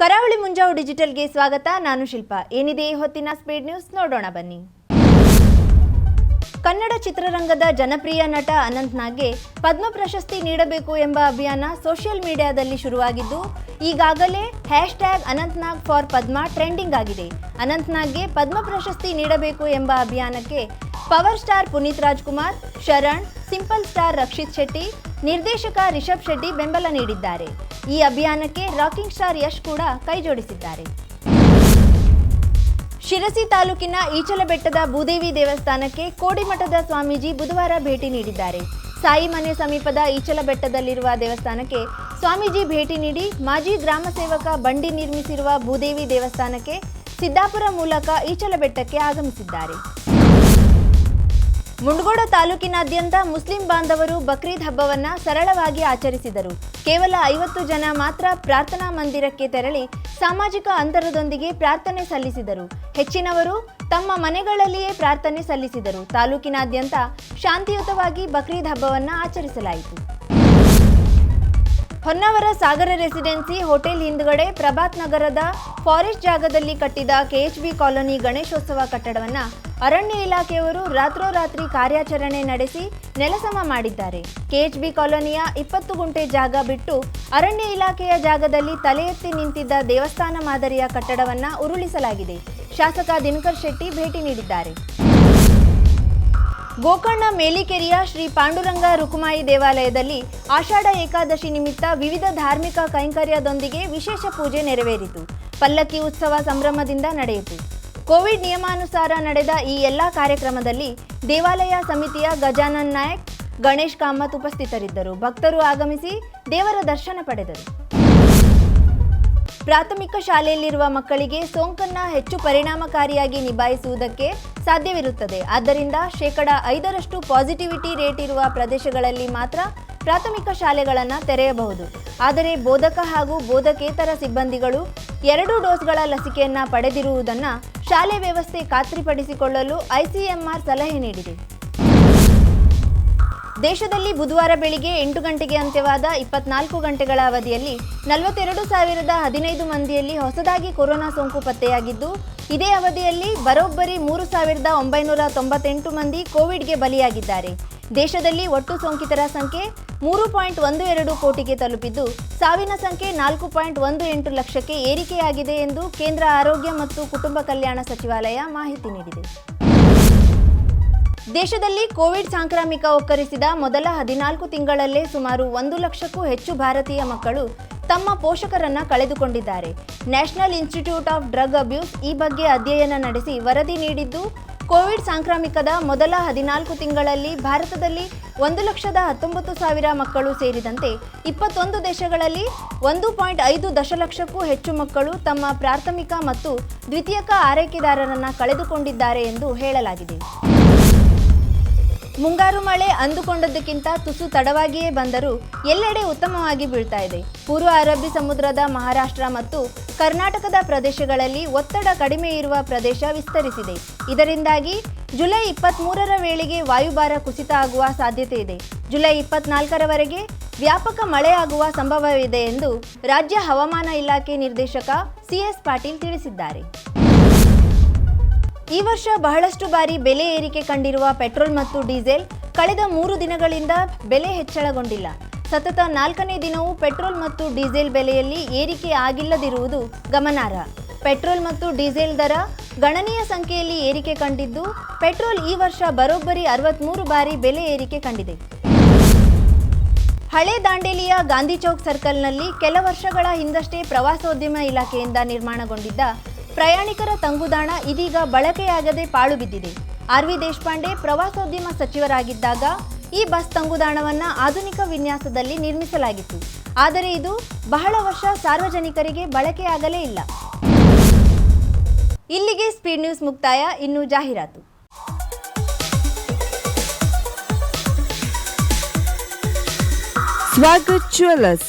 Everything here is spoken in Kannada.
ಕರಾವಳಿ ಮುಂಜಾವು ಡಿಜಿಟಲ್ಗೆ ಸ್ವಾಗತ. ನಾನು ಶಿಲ್ಪ. ಏನಿದೆ ಈ ಹೊತ್ತಿನ ಸ್ಪೀಡ್ ನ್ಯೂಸ್? ನೋಡೋಣ ಬನ್ನಿ. ಕನ್ನಡ ಚಿತ್ರರಂಗದ ಜನಪ್ರಿಯ ನಟ ಅನಂತ್ನಾಗ್ಗೆ ಪದ್ಮ ಪ್ರಶಸ್ತಿ ನೀಡಬೇಕು ಎಂಬ ಅಭಿಯಾನ ಸೋಷಿಯಲ್ ಮೀಡಿಯಾದಲ್ಲಿ ಶುರುವಾಗಿದ್ದು, ಈಗಾಗಲೇ hash tag Anant Nag for Padma trending ಆಗಿದೆ. ಅನಂತ್ನಾಗ್ಗೆ ಪದ್ಮ ಪ್ರಶಸ್ತಿ ನೀಡಬೇಕು ಎಂಬ ಅಭಿಯಾನಕ್ಕೆ power star Puneeth Rajkumar, Sharan, simple star Rakshit Shetty, ನಿರ್ದೇಶಕ ರಿಷಬ್ ಶೆಟ್ಟಿ ಬೆಂಬಲ ನೀಡಿದ್ದಾರೆ. ಈ ಅಭಿಯಾನಕ್ಕೆ ರಾಕಿಂಗ್ ಸ್ಟಾರ್ ಯಶ್ ಕೂಡ ಕೈಜೋಡಿಸಿದ್ದಾರೆ ಶಿರಸಿ ತಾಲೂಕಿನ ಈಚಲಬೆಟ್ಟದ ಭೂದೇವಿ ದೇವಸ್ಥಾನಕ್ಕೆ ಕೋಡಿಮಠದ ಸ್ವಾಮೀಜಿ ಬುಧವಾರ ಭೇಟಿ ನೀಡಿದ್ದಾರೆ. ಸಾಯಿ ಮನೆ ಸಮೀಪದ ಈಚಲಬೆಟ್ಟದಲ್ಲಿರುವ ದೇವಸ್ಥಾನಕ್ಕೆ ಸ್ವಾಮೀಜಿ ಭೇಟಿ ನೀಡಿ ಮಾಜಿ ಗ್ರಾಮ ಸೇವಕ ಬಂಡಿ ನಿರ್ಮಿಸಿರುವ ಭೂದೇವಿ ದೇವಸ್ಥಾನಕ್ಕೆ ಸಿದ್ದಾಪುರ ಮೂಲಕ ಈಚಲಬೆಟ್ಟಕ್ಕೆ ಆಗಮಿಸಿದ್ದಾರೆ. ಮುಂಡಗೋಡ ತಾಲೂಕಿನಾದ್ಯಂತ ಮುಸ್ಲಿಂ ಬಾಂಧವರು ಬಕ್ರೀದ್ ಹಬ್ಬವನ್ನ ಸರಳವಾಗಿ ಆಚರಿಸಿದರು. ಕೇವಲ ಐವತ್ತು ಜನ ಮಾತ್ರ ಪ್ರಾರ್ಥನಾ ಮಂದಿರಕ್ಕೆ ತೆರಳಿ ಸಾಮಾಜಿಕ ಅಂತರದೊಂದಿಗೆ ಪ್ರಾರ್ಥನೆ ಸಲ್ಲಿಸಿದರು. ಹೆಚ್ಚಿನವರು ತಮ್ಮ ಮನೆಗಳಲ್ಲಿಯೇ ಪ್ರಾರ್ಥನೆ ಸಲ್ಲಿಸಿದರು. ತಾಲೂಕಿನಾದ್ಯಂತ ಶಾಂತಿಯುತವಾಗಿ ಬಕ್ರೀದ್ ಹಬ್ಬವನ್ನು ಆಚರಿಸಲಾಯಿತು. ಹೊನ್ನಾವರ ಸಾಗರ ರೆಸಿಡೆನ್ಸಿ ಹೋಟೆಲ್ ಹಿಂದ್ಗಡೆ ಪ್ರಭಾತ್ ನಗರದ ಫಾರೆಸ್ಟ್ ಜಾಗದಲ್ಲಿ ಕಟ್ಟಿದ ಕೆಎಚ್ಬಿ ಕಾಲೋನಿ ಗಣೇಶೋತ್ಸವ ಕಟ್ಟಡವನ್ನು ಅರಣ್ಯ ಇಲಾಖೆಯವರು ರಾತ್ರೋರಾತ್ರಿ ಕಾರ್ಯಾಚರಣೆ ನಡೆಸಿ ನೆಲಸಮ ಮಾಡಿದ್ದಾರೆ. ಕೆಎಚ್ಬಿ ಕಾಲೋನಿಯ ಇಪ್ಪತ್ತು ಗುಂಟೆ ಜಾಗ ಬಿಟ್ಟು ಅರಣ್ಯ ಇಲಾಖೆಯ ಜಾಗದಲ್ಲಿ ತಲೆ ನಿಂತಿದ್ದ ದೇವಸ್ಥಾನ ಮಾದರಿಯ ಕಟ್ಟಡವನ್ನು ಉರುಳಿಸಲಾಗಿದೆ. ಶಾಸಕ ದಿನಕರ್ ಶೆಟ್ಟಿ ಭೇಟಿ ನೀಡಿದ್ದಾರೆ. ಗೋಕರ್ಣ ಮೇಲಿಕೆರೆಯ ಶ್ರೀ ಪಾಂಡುರಂಗ ರುಕುಮಾಯಿ ದೇವಾಲಯದಲ್ಲಿ ಆಷಾಢ ಏಕಾದಶಿ ನಿಮಿತ್ತ ವಿವಿಧ ಧಾರ್ಮಿಕ ಕೈಂಕರ್ಯದೊಂದಿಗೆ ವಿಶೇಷ ಪೂಜೆ ನೆರವೇರಿತು. ಪಲ್ಲಕ್ಕಿ ಉತ್ಸವ ಸಂಭ್ರಮದಿಂದ ನಡೆಯಿತು. ಕೋವಿಡ್ ನಿಯಮಾನುಸಾರ ನಡೆದ ಈ ಎಲ್ಲ ಕಾರ್ಯಕ್ರಮದಲ್ಲಿ ದೇವಾಲಯ ಸಮಿತಿಯ ಗಜಾನನ್ ನಾಯಕ್, ಗಣೇಶ್ ಕಾಮತ್ ಉಪಸ್ಥಿತರಿದ್ದರು. ಭಕ್ತರು ಆಗಮಿಸಿ ದೇವರ ದರ್ಶನ ಪಡೆದರು. ಪ್ರಾಥಮಿಕ ಶಾಲೆಯಲ್ಲಿರುವ ಮಕ್ಕಳಿಗೆ ಸೋಂಕನ್ನ ಹೆಚ್ಚು ಪರಿಣಾಮಕಾರಿಯಾಗಿ ನಿಭಾಯಿಸುವುದಕ್ಕೆ ಸಾಧ್ಯವಿರುತ್ತದೆ. ಆದ್ದರಿಂದ ಶೇಕಡ ಐದರಷ್ಟು ಪಾಸಿಟಿವಿಟಿ ರೇಟ್ ಇರುವ ಪ್ರದೇಶಗಳಲ್ಲಿ ಮಾತ್ರ ಪ್ರಾಥಮಿಕ ಶಾಲೆಗಳನ್ನು ತೆರೆಯಬಹುದು. ಆದರೆ ಬೋಧಕ ಹಾಗೂ ಬೋಧಕೇತರ ಸಿಬ್ಬಂದಿಗಳು ಎರಡು ಡೋಸ್ಗಳ ಲಸಿಕೆಯನ್ನು ಪಡೆದಿರುವುದನ್ನು ಶಾಲೆ ವ್ಯವಸ್ಥೆ ಖಾತ್ರಿಪಡಿಸಿಕೊಳ್ಳಲು ಐಸಿಎಂಆರ್ ಸಲಹೆ ನೀಡಿದೆ. ದೇಶದಲ್ಲಿ ಬುಧವಾರ ಬೆಳಿಗ್ಗೆ ಎಂಟು ಗಂಟೆಗೆ ಅಂತ್ಯವಾದ ಇಪ್ಪತ್ನಾಲ್ಕು ಗಂಟೆಗಳ ಅವಧಿಯಲ್ಲಿ ನಲವತ್ತೆರಡು ಸಾವಿರದ ಹದಿನೈದು ಮಂದಿಯಲ್ಲಿ ಹೊಸದಾಗಿ ಕೊರೋನಾ ಸೋಂಕು ಪತ್ತೆಯಾಗಿದ್ದು, ಇದೇ ಅವಧಿಯಲ್ಲಿ ಬರೋಬ್ಬರಿ ಮೂರು ಸಾವಿರದ ಒಂಬೈನೂರ ತೊಂಬತ್ತೆಂಟು ಮಂದಿ ಕೋವಿಡ್ಗೆ ಬಲಿಯಾಗಿದ್ದಾರೆ. ದೇಶದಲ್ಲಿ ಒಟ್ಟು ಸೋಂಕಿತರ ಸಂಖ್ಯೆ ಮೂರು ಪಾಯಿಂಟ್ ಒಂದು ಎರಡು ಕೋಟಿಗೆ ತಲುಪಿದ್ದು, ಸಾವಿನ ಸಂಖ್ಯೆ ನಾಲ್ಕು ಪಾಯಿಂಟ್ ಒಂದು ಎಂಟು ಲಕ್ಷಕ್ಕೆ ಏರಿಕೆಯಾಗಿದೆ ಎಂದು ಕೇಂದ್ರ ಆರೋಗ್ಯ ಮತ್ತು ಕುಟುಂಬ ಕಲ್ಯಾಣ ಸಚಿವಾಲಯ ಮಾಹಿತಿ ನೀಡಿದೆ. ದೇಶದಲ್ಲಿ ಕೋವಿಡ್ ಸಾಂಕ್ರಾಮಿಕ ಒಕ್ಕರಿಸಿದ ಮೊದಲ ಹದಿನಾಲ್ಕು ತಿಂಗಳಲ್ಲೇ ಸುಮಾರು ಒಂದು ಲಕ್ಷಕ್ಕೂ ಹೆಚ್ಚು ಭಾರತೀಯ ಮಕ್ಕಳು ತಮ್ಮ ಪೋಷಕರನ್ನ ಕಳೆದುಕೊಂಡಿದ್ದಾರೆ. National institute of drug abuse ಈ ಬಗ್ಗೆ ಅಧ್ಯಯನ ನಡೆಸಿ ವರದಿ ನೀಡಿದ್ದು, ಕೋವಿಡ್ ಸಾಂಕ್ರಾಮಿಕದ ಮೊದಲ ಹದಿನಾಲ್ಕು ತಿಂಗಳಲ್ಲಿ ಭಾರತದಲ್ಲಿ ಒಂದು ಲಕ್ಷದ ಹತ್ತೊಂಬತ್ತು ಸಾವಿರ ಮಕ್ಕಳು ಸೇರಿದಂತೆ ಇಪ್ಪತ್ತೊಂದು ದೇಶಗಳಲ್ಲಿ ಒಂದು ಪಾಯಿಂಟ್ ಐದು ದಶಲಕ್ಷಕ್ಕೂ ಹೆಚ್ಚು ಮಕ್ಕಳು ತಮ್ಮ ಪ್ರಾಥಮಿಕ ಮತ್ತು ದ್ವಿತೀಯಕ ಆರೈಕೆದಾರರನ್ನು ಕಳೆದುಕೊಂಡಿದ್ದಾರೆ ಎಂದು ಹೇಳಲಾಗಿದೆ. ಮುಂಗಾರು ಮಳೆ ಅಂದುಕೊಂಡದ್ದಕ್ಕಿಂತ ತುಸು ತಡವಾಗಿಯೇ ಬಂದರೂ ಎಲ್ಲೆಡೆ ಉತ್ತಮವಾಗಿ ಬೀಳ್ತಾ ಇದೆ. ಪೂರ್ವ ಅರಬ್ಬಿ ಸಮುದ್ರದ ಮಹಾರಾಷ್ಟ್ರ ಮತ್ತು ಕರ್ನಾಟಕದ ಪ್ರದೇಶಗಳಲ್ಲಿ ಒತ್ತಡ ಕಡಿಮೆ ಇರುವ ಪ್ರದೇಶ ವಿಸ್ತರಿಸಿದೆ. ಇದರಿಂದಾಗಿ ಜುಲೈ ಇಪ್ಪತ್ತ್ಮೂರರ ವೇಳೆಗೆ ವಾಯುಭಾರ ಕುಸಿತ ಆಗುವ ಸಾಧ್ಯತೆ ಇದೆ. ಜುಲೈ ಇಪ್ಪತ್ನಾಲ್ಕರವರೆಗೆ ವ್ಯಾಪಕ ಮಳೆಯಾಗುವ ಸಂಭವವಿದೆ ಎಂದು ರಾಜ್ಯ ಹವಾಮಾನ ಇಲಾಖೆ ನಿರ್ದೇಶಕ ಸಿಎಸ್ ಪಾಟೀಲ್ ತಿಳಿಸಿದ್ದಾರೆ. ಈ ವರ್ಷ ಬಹಳಷ್ಟು ಬಾರಿ ಬೆಲೆ ಏರಿಕೆ ಕಂಡಿರುವ ಪೆಟ್ರೋಲ್ ಮತ್ತು ಡೀಸೆಲ್ ಕಳೆದ ಮೂರು ದಿನಗಳಿಂದ ಬೆಲೆ ಹೆಚ್ಚಳಗೊಂಡಿಲ್ಲ. ಸತತ ನಾಲ್ಕನೇ ದಿನವೂ ಪೆಟ್ರೋಲ್ ಮತ್ತು ಡೀಸೆಲ್ ಬೆಲೆಯಲ್ಲಿ ಏರಿಕೆ ಆಗಿಲ್ಲದಿರುವುದು ಗಮನಾರ್ಹ. ಪೆಟ್ರೋಲ್ ಮತ್ತು ಡೀಸೆಲ್ ದರ ಗಣನೀಯ ಸಂಖ್ಯೆಯಲ್ಲಿ ಏರಿಕೆ ಕಂಡಿದ್ದು, ಪೆಟ್ರೋಲ್ ಈ ವರ್ಷ ಬರೋಬ್ಬರಿ ಅರವತ್ತ್ಮೂರು ಬಾರಿ ಬೆಲೆ ಏರಿಕೆ ಕಂಡಿದೆ. ಹಳೆ ದಾಂಡೇಲಿಯ ಗಾಂಧಿ ಚೌಕ್ ಸರ್ಕಲ್ನಲ್ಲಿ ಕೆಲ ವರ್ಷಗಳ ಹಿಂದಷ್ಟೇ ಪ್ರವಾಸೋದ್ಯಮ ಇಲಾಖೆಯಿಂದ ನಿರ್ಮಾಣಗೊಂಡಿದ್ದ ಪ್ರಯಾಣಿಕರ ತಂಗುದಾಣ ಇದೀಗ ಬಳಕೆಯಾಗದೆ ಪಾಳು ಬಿದ್ದಿದೆ. ಆರ್ ವಿ ದೇಶಪಾಂಡೆ ಪ್ರವಾಸೋದ್ಯಮ ಸಚಿವರಾಗಿದ್ದಾಗ ಈ ಬಸ್ ತಂಗುದಾಣವನ್ನು ಆಧುನಿಕ ವಿನ್ಯಾಸದಲ್ಲಿ ನಿರ್ಮಿಸಲಾಗಿತ್ತು. ಆದರೆ ಇದು ಬಹಳ ವರ್ಷ ಸಾರ್ವಜನಿಕರಿಗೆ ಬಳಕೆಯಾಗಲೇ ಇಲ್ಲ. ಇಲ್ಲಿಗೆ ಸ್ಪೀಡ್ ನ್ಯೂಸ್ ಮುಕ್ತಾಯ. ಇನ್ನು ಜಾಹೀರಾತು. ಸ್ವಾಗತ್ ಜ್ಯುವೆಲ್ಲರ್ಸ್